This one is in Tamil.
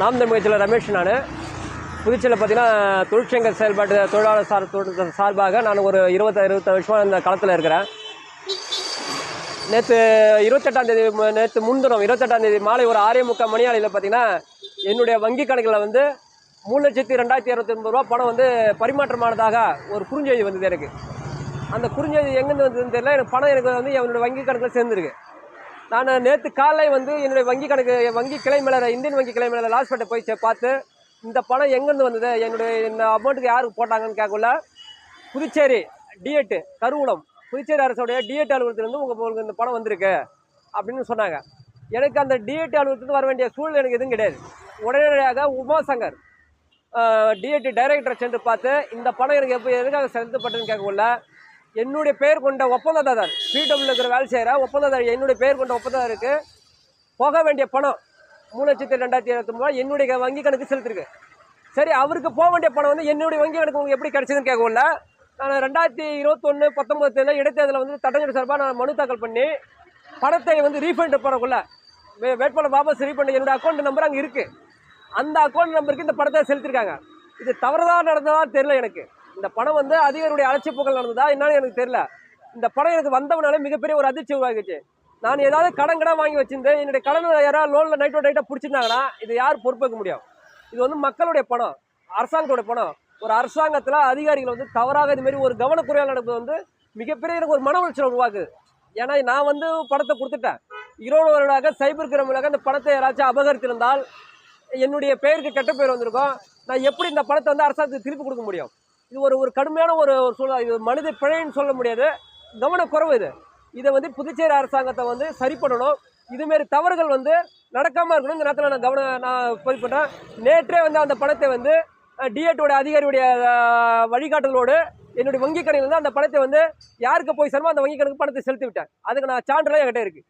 நாம் தமிழகத்தில் ரமேஷ் நான். புதுச்சேரியில் பார்த்தீங்கன்னா தொழிற்சங்க செயல்பாட்டு தொழிலாளர் சார் சார்பாக நான் ஒரு இருபத்தி இருபத்தாறு வருஷமாக இந்த களத்தில் இருக்கிறேன். நேற்று இருபத்தெட்டாம் தேதி நேற்று முன்தினம் இருபத்தெட்டாம் தேதி மாலை ஒரு ஆறே முக்கால் மணி அளவில் பார்த்தீங்கன்னா என்னுடைய வங்கி கணக்கில் வந்து மூணு லட்சத்தி ரெண்டாயிரத்தி இரநூத்தி எண்பது ரூபா பணம் வந்து பரிமாற்றமானதாக ஒரு குறுஞ்செய்தி வந்தது எனக்கு அந்த குறுஞ்செய்தி எங்கேருந்து வந்ததுன்னு தெரியல எனக்கு பணம் எனக்கு வந்து என்னுடைய வங்கி கணக்கில் சேர்ந்துருக்கு. நான் நேற்று காலை வந்து என்னுடைய வங்கி கணக்கு வங்கி கிளை மேலே இந்தியன் வங்கி கிளை மேலே லாஸ்பேட்டை போய் பார்த்து இந்த பணம் எங்கேருந்து வந்தது? என்னுடைய இந்த அமௌண்ட்டுக்கு யாருக்கு போட்டாங்கன்னு கேட்கல புதுச்சேரி டிஎட்டு கருவூலம். புதுச்சேரி அரசுடைய டிஎட் அலுவலகத்திலேருந்து உங்கள் உங்களுக்கு இந்த பணம் வந்திருக்கு அப்படின்னு சொன்னாங்க. எனக்கு அந்த டிஎட் அலுவலகத்துக்கு வர வேண்டிய சூழ்நிலை எனக்கு எதுவும் கிடையாது. உடனடியாக உமாசங்கர் டிஎட்டு டைரக்டர் சென்று பார்த்து இந்த பணம் எனக்கு எப்போ எதுக்காக செலுத்தப்பட்டதுன்னு கேட்கல என்னுடைய பெயர் கொண்ட ஒப்பந்ததாரர் பிடபிள்யூ இருக்கிற வேலை செய்கிற ஒப்பந்ததாரர் என்னுடைய பெயர் கொண்ட ஒப்பந்ததாருக்கு போக வேண்டிய பணம் மூணு லட்சத்தி ரெண்டாயிரத்தி இருபத்தி மூணு என்னுடைய வங்கி கணக்கு செலுத்திருக்கு. சரி அவருக்கு போக வேண்டிய பணம் வந்து என்னுடைய வங்கி கணக்கு உங்களுக்கு எப்படி கிடச்சிதுன்னு கேட்கல நான் ரெண்டாயிரத்தி இருபத்தொன்று பத்தொம்பது தேர்தல் இடைத்தேர்தலில் வந்து தட்டஞ்சல் சார்பாக நான் மனு தாக்கல் பண்ணி பணத்தை வந்து ரீஃபண்ட் போகிறக்குள்ள வே வேட்பாளர் வாபஸ் ரீஃபண்ட் என்னோடய அக்கௌண்ட் நம்பர் அங்கே இருக்குது அந்த அக்கௌண்ட் நம்பருக்கு இந்த பணத்தை செலுத்திருக்காங்க. இது தவறுதான் நடந்ததா தெரியல எனக்கு. இந்த பணம் வந்து அதிகருடைய அலட்சிப்புகள் நடந்ததா? என்னன்னு எனக்கு தெரியல. இந்த படம் எனக்கு வந்தவனால மிகப்பெரிய ஒரு அதிர்ச்சி உருவாகிச்சு நான் ஏதாவது கடன் கடன் வாங்கி வச்சிருந்தேன். என்னுடைய கடன் யாராவது லோனில் நைட்டோ நைட்டாக பிடிச்சிருந்தாங்கன்னா இது யார் பொறுப்பேற்க முடியும்? இது வந்து மக்களுடைய பணம். அரசாங்கத்தோட பணம். ஒரு அரசாங்கத்தில் அதிகாரிகள் வந்து தவறாக இதுமாரி ஒரு கவனக்குறையால் நடப்பது வந்து மிகப்பெரிய எனக்கு ஒரு மன உளைச்சல் உருவாக்குது. ஏன்னா நான் வந்து படத்தை கொடுத்துட்டேன். இருபது வருடாக சைபர் கிரைமிலாக இந்த படத்தை யாராச்சும் அபகரித்திருந்தால் என்னுடைய பெயருக்கு கெட்ட பேர் வந்திருக்கும். நான் எப்படி இந்த பணத்தை வந்து அரசாங்கத்துக்கு திருப்பி கொடுக்க முடியும்? இது ஒரு ஒரு கடுமையான ஒரு சூழல் இது மனித பிழைன்னு சொல்ல முடியாது. கவனக்குறைவு இது. இதை வந்து புதுச்சேரி அரசாங்கத்தை வந்து சரி பண்ணணும் இதுமாரி தவறுகள் வந்து நடக்காமல் இருக்கணும் இந்த நேரத்தில் நான் கவனம் நான் பதிவு பண்ணுறேன் நேற்றே வந்து அந்த பணத்தை வந்து டிஎட்டோட அதிகாரியுடைய வழிகாட்டலோடு வழிகாட்டுதலோடு என்னுடைய வங்கி கணக்கில் அந்த பணத்தை வந்து யாருக்கு போய் சேரமோ அந்த வங்கி கணக்கு பணத்தை செலுத்தி விட்டேன். அதுக்கு நான் சான்றிதழ் என்கிட்ட இருக்குது